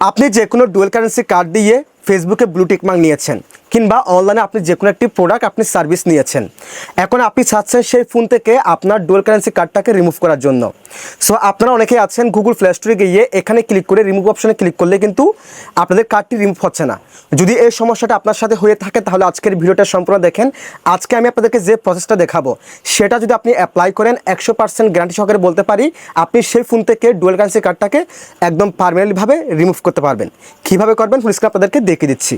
আপনি যে কোনো ডুয়েল কারেন্সি কার্ড দিয়ে ফেসবুকে ব্লু টিক মার্ক নিয়েছেন। কিংবা অনলাইনে আপনি যে কোনো একটি প্রোডাক্ট আপনি সার্ভিস নিয়েছেন। এখন আপনি চাচ্ছেন সেই ফোন থেকে আপনার ডুয়েল কারেন্সি কার্ডটাকে রিমুভ করার জন্য। সো আপনারা অনেকেই আছেন গুগল প্লে স্টোরে গিয়ে এখানে ক্লিক করে রিমুভ অপশনে ক্লিক করলে কিন্তু আপনাদের কার্ডটি রিমুভ হচ্ছে না। যদি এই সমস্যাটা আপনার সাথে হয়ে থাকে, তাহলে আজকের ভিডিওটা সম্পূর্ণ দেখেন। আজকে আমি আপনাদেরকে যে প্রসেসটা দেখাবো, সেটা যদি আপনি অ্যাপ্লাই করেন, একশো পার্সেন্ট গ্যারান্টি সহকারে বলতে পারি, আপনি সেই ফোন থেকে ডুয়েল কারেন্সি কার্ডটাকে একদম পারমানেন্টলিভাবে রিমুভ করতে পারবেন। কীভাবে করবেন ফুল আপনাদেরকে দেখিয়ে দিচ্ছি।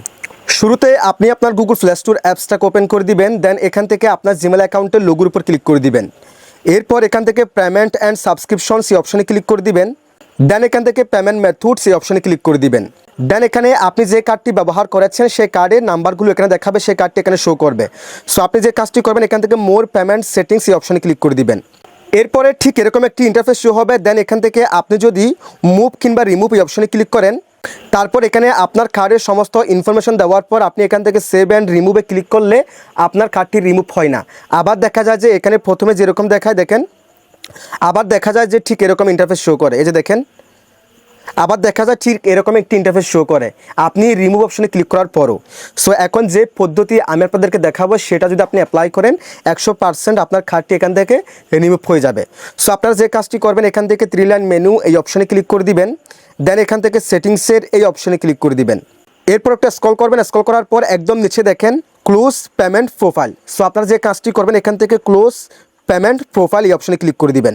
শুরুতে আপনি আপনার গুগল প্লে স্টোর অ্যাপসটাকে ওপেন করে দিবেন দেন এখান থেকে আপনার জিমেল অ্যাকাউন্টের লোগোর উপর ক্লিক করে দিবেন। এরপর এখান থেকে পেমেন্ট অ্যান্ড সাবস্ক্রিপশন সেই অপশনে ক্লিক করে দিবেন। দেন এখান থেকে পেমেন্ট মেথড সেই অপশনে ক্লিক করে দিবেন। দেন এখানে আপনি যে কার্ডটি ব্যবহার করেছেন, সেই কার্ডের নাম্বারগুলো এখানে দেখাবে, সেই কার্ডটি এখানে শো করবে। সো আপনি যে কাজটি করবেন, এখান থেকে মোর পেমেন্ট সেটিংস এই অপশনে ক্লিক করে দিবেন। এরপরে ঠিক এরকম একটি ইন্টারফেস শো হবে দেন এখান থেকে আপনি যদি মুভ কিংবা রিমুভ এই অপশনে ক্লিক করেন, তারপর এখানে আপনার কার্ডের সমস্ত ইনফরমেশন দেওয়ার পর আপনি এখান থেকে সেভ অ্যান্ড রিমুভে ক্লিক করলে আপনার কার্ডটি রিমুভ হয় না। আবার দেখা যায় যে এখানে প্রথমে যেরকম দেখায়, দেখেন, আবার দেখা যায় যে ঠিক এরকম ইন্টারফেস শো করে। এই যে দেখেন আবার দেখা যায় ঠিক এরকম একটি ইন্টারফেস শো করে। আপনি রিমুভ অপশনে ক্লিক করার পরও। সো এখন যে পদ্ধতি আমি আপনাদেরকে দেখাবো, সেটা যদি আপনি অ্যাপ্লাই করেন, একশো পার্সেন্ট আপনার কার্ডটি এখান থেকে রিমুভ হয়ে যাবে। সো আপনারা যে কাজটি করবেন, এখান থেকে থ্রি লাইন মেনু এই অপশনে ক্লিক করে দিবেন। দেন এখান থেকে সেটিংসের এই অপশনে ক্লিক করে দিবেন। এরপর একটা স্ক্রল করবেন। স্ক্রল করার পর একদম নিচে দেখেন ক্লোজ পেমেন্ট প্রোফাইল সো আপনারা যে কাজটি করবেন, এখান থেকে ক্লোজ পেমেন্ট প্রোফাইল এই অপশনে ক্লিক করে দিবেন।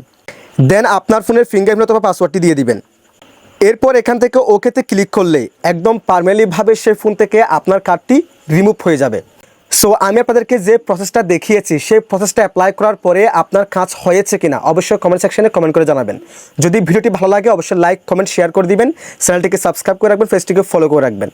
দেন আপনার ফোনের ফিঙ্গারপ্রিন্ট অথবা পাসওয়ার্ডটি দিয়ে দিবেন। এরপর এখান থেকে ওকেতে ক্লিক করলে একদম পারমানেন্টলিভাবে সে ফোন থেকে আপনার কার্ডটি রিমুভ হয়ে যাবে। সো আমি আপনাদেরকে যে প্রসেসটা দেখিয়েছি, সেই প্রসেসটা অ্যাপ্লাই করার পরে আপনার কাজ হয়েছে কিনা অবশ্যই কমেন্ট সেকশনে কমেন্ট করে জানাবেন। যদি ভিডিওটি ভালো লাগে, অবশ্যই লাইক কমেন্ট শেয়ার করে দিবেন। চ্যানেলটিকে সাবস্ক্রাইব করে রাখবেন ফেসটিকে ফলো করে রাখবেন।